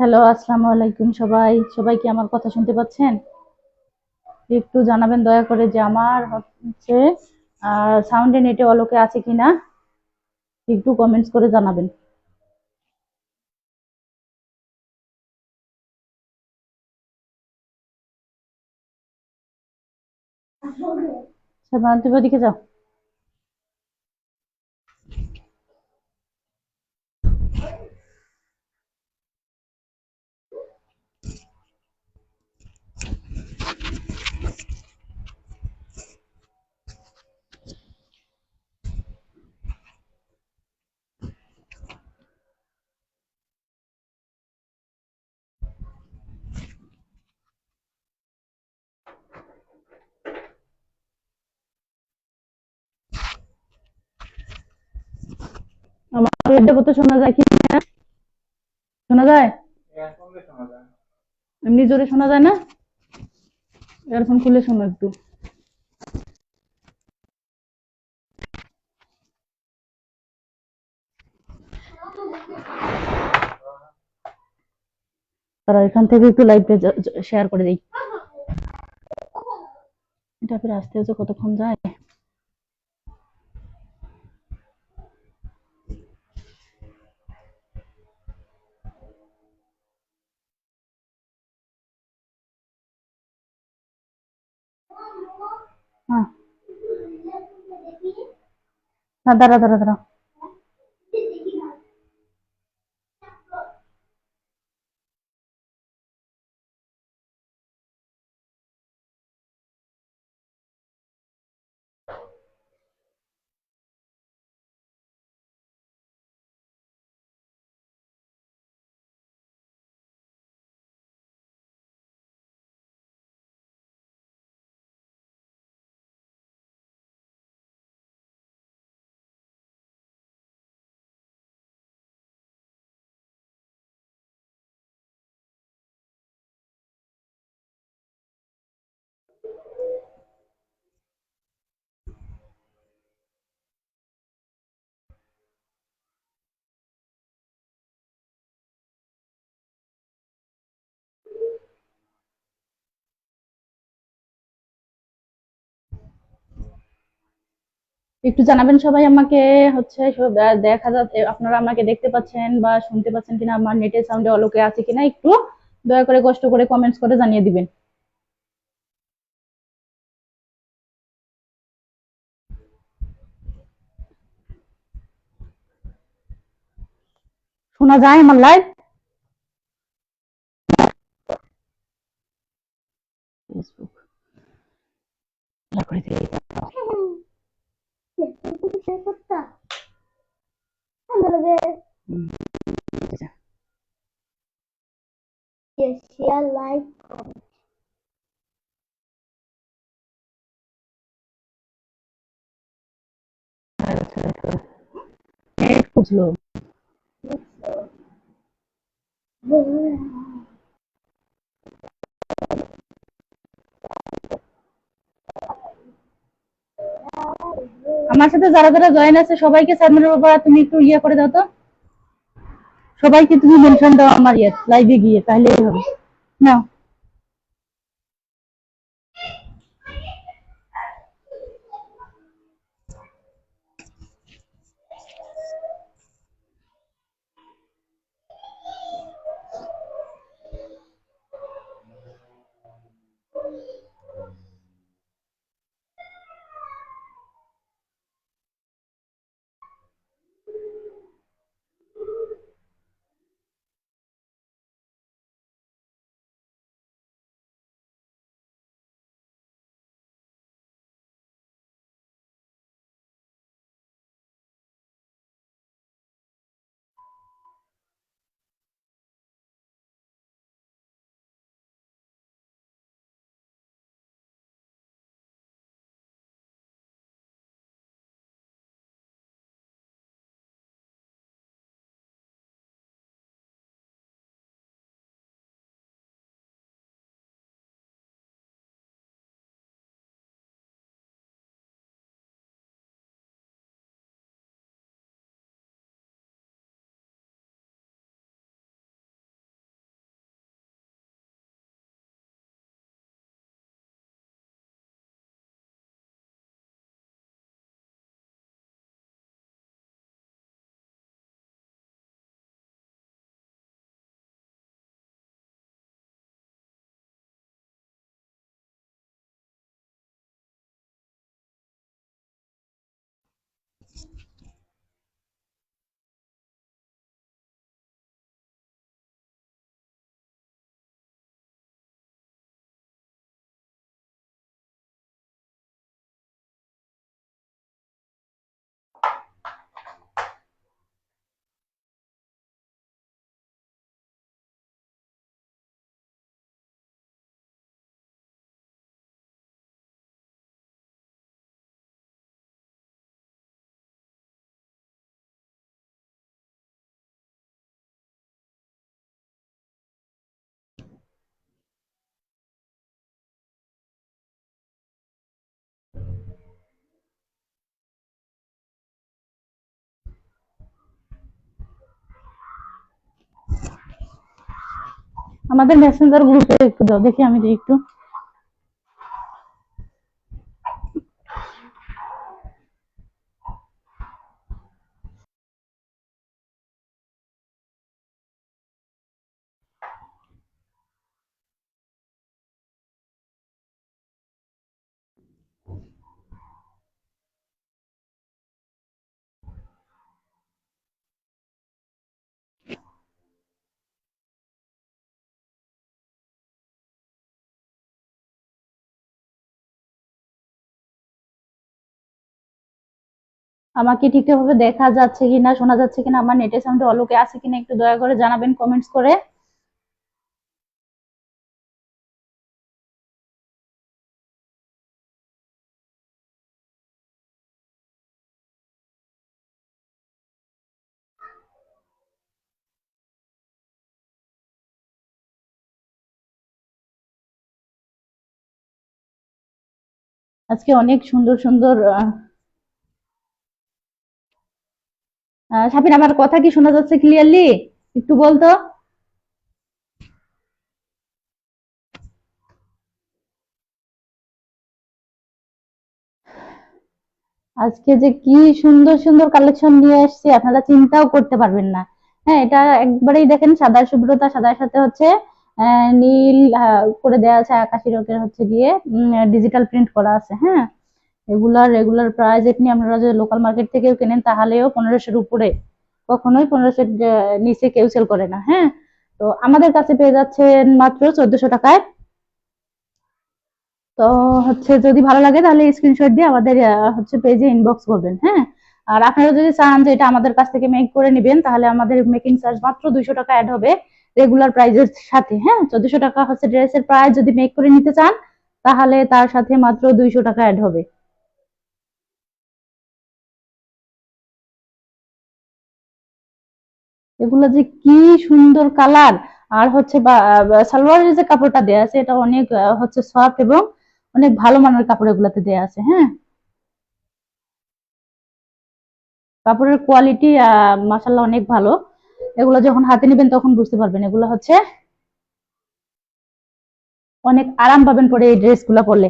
Hello, আসসালামু আলাইকুম সবাই। সবাই কি আমার কথা শুনতে পাচ্ছেন? একটু জানাবেন দয়া করে যে আমার হচ্ছে সাউন্ডে নেটে অলোকে আছে কিনা, একটু কমেন্টস করে জানাবেন। তুমি ওদিকে যাও। শোনা যায় কি শোনা যায়? এমনি জোরে শোনা যায় না? ইয়ারফোন খুলে শোনো একটু। তারা এখান থেকে একটু লাইভটা শেয়ার করে দিই। এটা ফির আসতে আসতে কতক্ষণ যায়? दादा दादा दादा একটু জানাবেন সবাই আমাকে, হচ্ছে দেখা যাচ্ছে আপনারা আমাকে দেখতে পাচ্ছেন বা শুনতে পাচ্ছেন কিনা, আমার নেটের সাউন্ডে অলোকে আছে কিনা একটু, দয়া করে কষ্ট করে কমেন্টস করে জানিয়ে দিবেন। শোনা যায় আমার লাইভ ফেসবুক করে দিয়ে হুম, আচ্ছা। share, like, comment. নেট খুব স্লো আমার সাথে যারা যারা জয়েন আছে, সবাইকে সাবমিটের বাবা তুমি একটু ইয়ে করে দাও তো। সবাইকে তুমি মেনশন দাও আমার ইয়ে লাইভে গিয়ে, তাহলেই হবে। নাও। আমাদের মেসেঞ্জার গ্রুপে একটু দাও দেখি আমি একটু আমাকে ঠিকঠাকভাবে দেখা যাচ্ছে কিনা, শোনা যাচ্ছে কিনা, আমার নেটের সাউন্ড অলোকে আছে কিনা একটু দয়া করে জানাবেন কমেন্টস করে। আজকে অনেক সুন্দর সুন্দর আহ, আমার কথা কি শোনা যাচ্ছে ক্লিয়ারলি একটু বলতো? আজকে যে কি সুন্দর সুন্দর কালেকশন নিয়ে এসেছি আপনারা চিন্তাও করতে পারবেন না। হ্যাঁ এটা একবারেই দেখেন সাদা শুভ্রতা সাদার সাথে হচ্ছে নীল করে দেওয়া আছে আকাশি রঙের হচ্ছে গিয়ে ডিজিটাল প্রিন্ট করা আছে হ্যাঁ। এগুলার রেগুলার প্রাইস আপনি আপনারা যদি লোকাল মার্কেট থেকেও কেনেন, তাহলেও পনেরোশোর উপরে। কখনোই পনেরোশোর নিচে কেউ সেল করে না হ্যাঁ? তো আমাদের কাছে পেয়ে যাচ্ছেন মাত্র চোদ্দশো টাকায়। তো হচ্ছে যদি ভালো লাগে তাহলে স্ক্রিনশট দিয়ে আমাদের হচ্ছে পেজে ইনবক্স করবেন হ্যাঁ? আর আপনারা যদি চান যে এটা আমাদের কাছ থেকে মেক করে নেবেন, তাহলে আমাদের মেকিং চার্জ মাত্র দুইশো টাকা অ্যাড হবে রেগুলার প্রাইজের সাথে হ্যাঁ? চোদ্দশো টাকা হচ্ছে ড্রেসের প্রাইস যদি মেক করে নিতে চান, তাহলে তার সাথে মাত্র দুইশো টাকা অ্যাড হবে। এগুলো যে কি সুন্দর কালার। আর হচ্ছে সালোয়ারের যে কাপড়টা দেয়া আছে, এটা অনেক হচ্ছে সফট এবং অনেক ভালো মানের কাপড় এগুলাতে দেয়া আছে হ্যাঁ? কাপড়ের কোয়ালিটি মাসাল্লাহ অনেক ভালো। এগুলো যখন হাতে নেবেন তখন বুঝতে পারবেন। এগুলো হচ্ছে অনেক আরাম পাবেন পরে এই ড্রেসগুলো পরলে।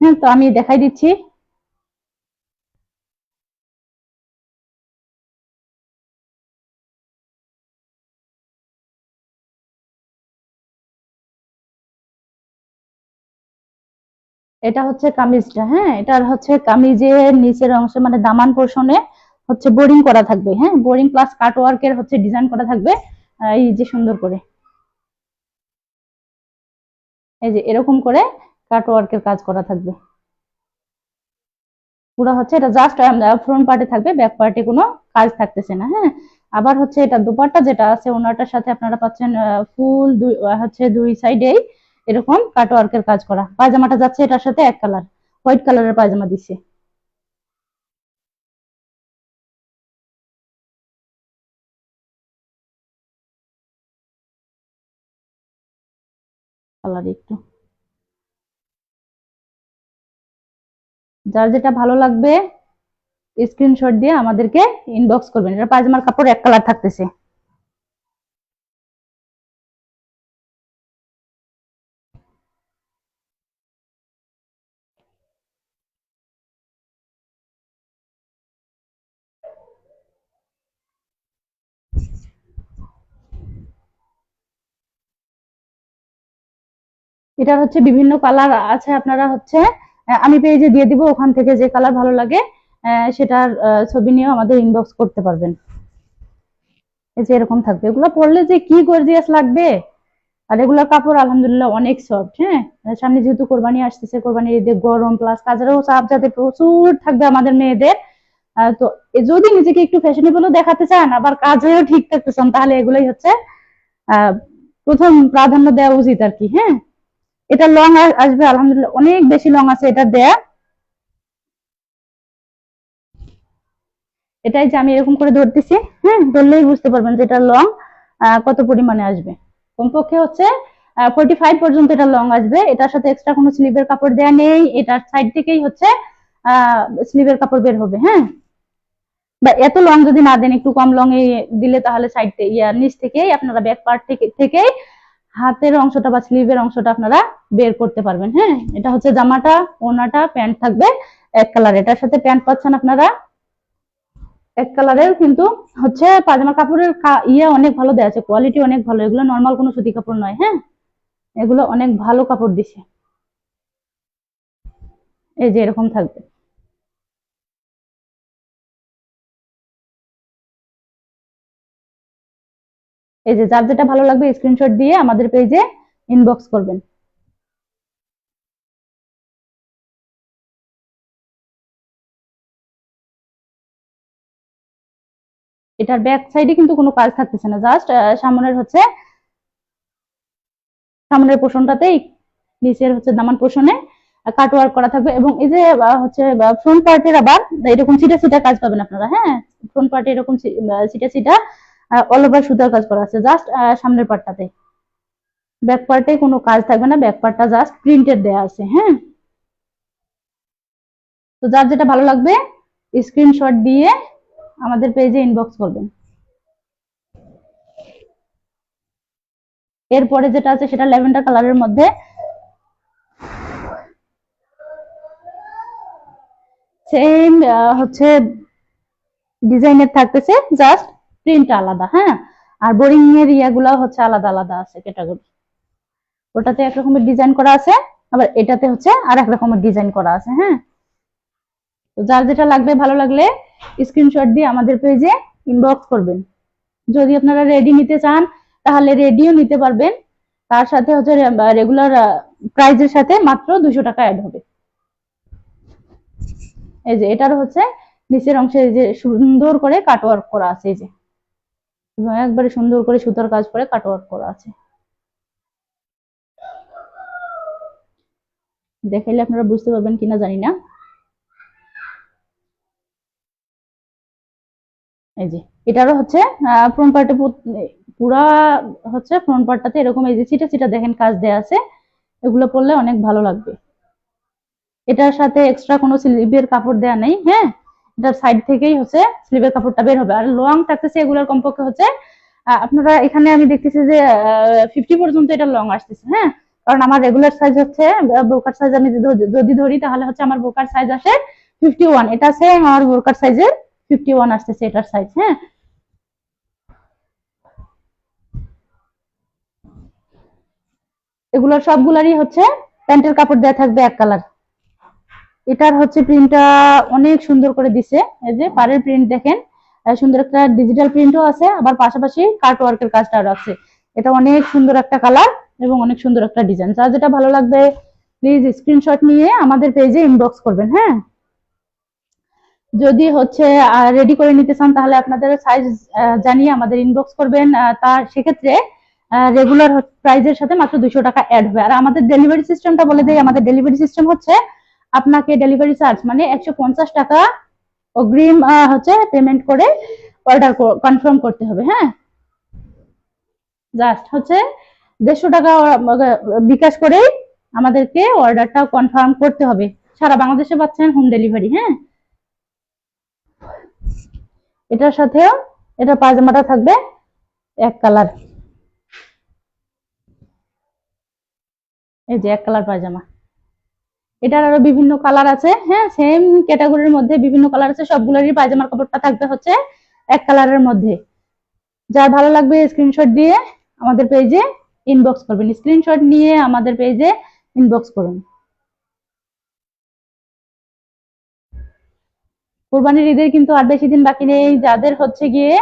হ্যাঁ তো আমি দেখাই দিচ্ছি। এটা হচ্ছে কামিজটা হ্যাঁ? এটার হচ্ছে কামিজের নিচের অংশে মানে দামান পোর্শনে হচ্ছে বোরিং করা থাকবে হ্যাঁ? বোরিং প্লাস কাট ওয়ার্কের হচ্ছে ডিজাইন করা থাকবে এই যে সুন্দর করে। এই যে এরকম করে কাট ওয়ার্কের কাজ করা থাকবে। পুরো হচ্ছে এটা জাস্ট ফ্রন্ট পার্টে থাকবে ব্যাক পার্টে কোনো কাজ থাকতেছে না হ্যাঁ? আবার হচ্ছে এটা দুপাট্টা যেটা আছে, ওনাটার সাথে আপনারা পাচ্ছেন ফুল হচ্ছে দুই সাইডেই এরকম কাট ওয়ার্কের কাজ করা। পায়জামাটা যাচ্ছে এটার সাথে এক কালার হোয়াইট কালারের পায়জামা দিচ্ছে কালার একটু। যার যেটা ভালো লাগবে স্ক্রিনশট দিয়ে আমাদেরকে ইনবক্স করবেন। এটা পায়জামার কাপড় এক কালার থাকতেছে। এটার হচ্ছে বিভিন্ন কালার আছে আপনারা হচ্ছে আমি পেজে দিয়ে দিব, ওখান থেকে যে কালার ভালো লাগে সেটার ছবি নিয়েও আমাদের ইনবক্স করতে পারবেন। এই যে এরকম থাকবে। এগুলো পরলে যে কি গর্জিয়াস লাগবে? আর এগুলোর কাপড় আলহামদুলিল্লাহ অনেক সফট হ্যাঁ? সামনে যেহেতু কোরবানি আসতেছে কোরবানির ঈদে গরম প্লাস কাজেরও চাপ যাতে প্রচুর থাকবে আমাদের মেয়েদের। তো যদি নিজেকে একটু ফ্যাশনেবলও দেখাতে চান, আবার কাজেও ঠিক থাকতে চান, তাহলে এগুলোই হচ্ছে প্রথম প্রাধান্য দেওয়া উচিত আর কি হ্যাঁ? এটা লং আসবে, আলহামদুলিল্লাহ। অনেক বেশি লং আছে এটা দেয়া। এটাই যে আমি এরকম করে ধরতেছি হ্যাঁ ধরলেই বুঝতে পারবেন যে এটা লং কত পরিমাণে আসবে। কমপক্ষে হচ্ছে ফাইভ পর্যন্ত এটা লং আসবে। এটার সাথে এক্সট্রা কোনো স্লিভের কাপড় দেয়া নেই। এটার সাইড থেকেই হচ্ছে স্লিভের কাপড় বের হবে হ্যাঁ। বা এত লং যদি না দেন, একটু কম লং দিলে তাহলে সাইড ইয়া, নিচ থেকেই, আপনারা ব্যাক পার্ট থেকে থেকেই হাতের অংশটা বা স্লিভের অংশটা আপনারা বের করতে পারবেন হ্যাঁ? এটা হচ্ছে জামাটা, ওনাটা, প্যান্ট থাকবে এক কালার এটার সাথে প্যান্ট পাচ্ছেন আপনারা। এক কালারের কিন্তু হচ্ছে পাজামা কাপড়ের ইয়ে অনেক ভালো দেওয়া আছে কোয়ালিটি অনেক ভালো। এগুলো নর্মাল কোনো সুতি কাপড় নয় হ্যাঁ? এগুলো অনেক ভালো কাপড় দিছে। এই যে এরকম থাকবে। এই যে, যার যেটা ভালো লাগবে স্ক্রিনশট দিয়ে আমাদের পেজে ইনবক্স করবেন। এটার ব্যাক সাইডে কিন্তু কোনো কাজ থাকতেছে না জাস্ট সামনের হচ্ছে, সামনের পোর্শনটাতেই নিচের হচ্ছে দামান পোষণে কাট ওয়ার্ক করা থাকবে এবং এই যে হচ্ছে ফ্রন্ট পার্টের আবার এরকম সিটা সিটা কাজ পাবেন আপনারা হ্যাঁ? ফ্রন্ট পার্টে এরকম সিটা সিটা অল ওভার সুতার কাজ করা আছে। জাস্ট সামনের পার্টটাতে ব্যাক পার্টে কোনো কাজ থাকবে না ব্যাক পার্টটা জাস্ট প্রিন্টেড দেয়া আছে হ্যাঁ? তো যার যেটা ভালো লাগবে স্ক্রিনশট দিয়ে আমাদের পেজে ইনবক্স করবেন। এরপরে যেটা আছে, সেটা ল্যাভেন্ডার কালারের মধ্যে সেম হচ্ছে ডিজাইনের থাকতেছে জাস্ট প্রিন্ট আলাদা হ্যাঁ? আর বোরিং এর ইয়াগুলো হচ্ছে আলাদা আলাদা আছে ক্যাটাগরি ওটাতে এক রকমের ডিজাইন করা আছে, আবার এটাতে হচ্ছে আর এক রকমের ডিজাইন করা আছে হ্যাঁ? তো যার যেটা লাগবে, ভালো লাগলে স্ক্রিনশট দিয়ে আমাদের পেজে ইনবক্স করবেন। যদি আপনারা রেডি নিতে চান, তাহলে রেডিও নিতে পারবেন। তার সাথে হচ্ছে রেগুলার প্রাইজের সাথে মাত্র দুশো টাকা অ্যাড হবে। এই যে এটার হচ্ছে নিচের অংশে যে সুন্দর করে কাটওয়ার্ক করা আছে, এই যে। একবারে সুন্দর করে সুতার কাজ করে কাটওয়ার্ক করা আছে। দেখাইলে আপনারা বুঝতে পারবেন কিনা জানি না। এই যে, এটারও হচ্ছে ফ্রন্ট পার্টে পুরা হচ্ছে ফ্রন্ট পার্টটাতে এরকম এই যে চিটা চিটা দেখেন কাজ দেয়া আছে। এগুলো পরলে অনেক ভালো লাগবে। এটার সাথে এক্সট্রা কোনো স্লিভের কাপড় দেয়া নেই হ্যাঁ? এটার সাইড থেকেই হচ্ছে স্লিভের কাপড়টা বের হবে। আর লং থাকতেছে এগুলোর কমপক্ষে হচ্ছে আপনারা এখানে আমি দেখতেছি যে ফিফটি পর্যন্ত এটা লং আসতেছে হ্যাঁ? কারণ আমার রেগুলার সাইজ হচ্ছে বোরকার সাইজ আমি যদি- যদি ধরি তাহলে হচ্ছে আমার বোরকার সাইজ আসে ফিফটি ওয়ান এটা আছে আমার বোরকার সাইজের ফিফটি ওয়ান আসতেছে এটার সাইজ হ্যাঁ? এগুলোর সবগুলারই হচ্ছে প্যান্টের কাপড় দেওয়া থাকবে এক কালার এটার হচ্ছে প্রিন্টটা অনেক সুন্দর করে দিছে। এই যে পাড়ের প্রিন্ট দেখেন সুন্দর একটা ডিজিটাল প্রিন্টও আছে, আবার পাশাপাশি কাট ওয়ার্কের কাজটাও আছে। এটা অনেক সুন্দর একটা কালার এবং অনেক সুন্দর একটা ডিজাইন যার যেটা ভালো লাগবে প্লিজ স্ক্রিনশট নিয়ে আমাদের পেজে ইনবক্স করবেন হ্যাঁ? যদি হচ্ছে রেডি করে নিতে চান, তাহলে আপনাদের সাইজ জানিয়ে আমাদের ইনবক্স করবেন। তার সেক্ষেত্রে রেগুলার প্রাইজের সাথে মাত্র দুশো টাকা অ্যাড হবে। আর আমাদের ডেলিভারি সিস্টেমটা বলে দেয় আমাদের ডেলিভারি সিস্টেম হচ্ছে আপনাকে ডেলিভারি চার্জ মানে একশো পঞ্চাশ টাকা অগ্রিম হচ্ছে পেমেন্ট করে অর্ডার কনফার্ম করতে হবে হ্যাঁ? জাস্ট হচ্ছে দেড়শো টাকা বিকাশ করেই আমাদেরকে অর্ডারটা কনফার্ম করতে হবে। সারা বাংলাদেশে পাচ্ছেন হোম ডেলিভারি হ্যাঁ? এটার সাথেও, এটা পায়জামাটা থাকবে এক কালার এই যে এক কালার পায়জামা। এটার আরও বিভিন্ন কালার আছে। হ্যাঁ সেম ক্যাটাগরির মধ্যে বিভিন্ন কালার আছে। সবগুলোরই পায়জামার কাপড়টা থাকবে হচ্ছে এক কালারের মধ্যে। যার ভালো লাগবে স্ক্রিনশট দিয়ে আমাদের পেজে ইনবক্স করবেন। স্ক্রিনশট নিয়ে আমাদের পেজে ইনবক্স করুন। কোরবানির ঈদের কিন্তু আর বেশি দিন বাকি নেই। যাদের হচ্ছে গিয়ে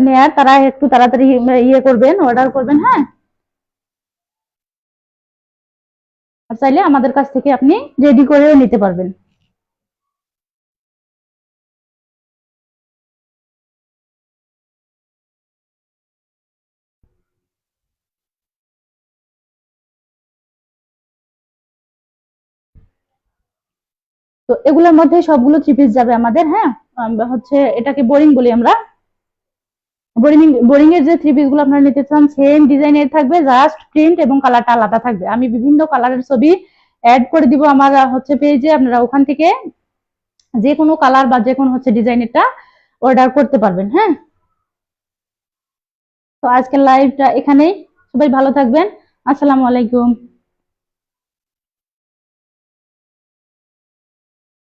নেয়ার তারা একটু তাড়াতাড়ি ইয়ে করবেন অর্ডার করবেন হ্যাঁ? আর চাইলে আমাদের কাছ থেকে আপনি রেডি করেও নিতে পারবেন। তো এগুলোর মধ্যে সবগুলো থ্রি পিস যাবে আমাদের হ্যাঁ? হচ্ছে এটাকে বোরিং বলি আমরা। বোরিং এর যে থ্রি পিসগুলো আপনারা নিতে চান সেম ডিজাইনের থাকবে জাস্ট প্রিন্ট এবং কালারটা আলাদা থাকবে। আমি বিভিন্ন কালারের ছবি অ্যাড করে দিব আমার হচ্ছে পেজে আপনারা ওখান থেকে যে কোনো কালার বা যে কোনো হচ্ছে ডিজাইনেরটা অর্ডার করতে পারবেন হ্যাঁ? তো আজকের লাইভটা এখানেই। সবাই ভালো থাকবেন। আসসালামু আলাইকুম।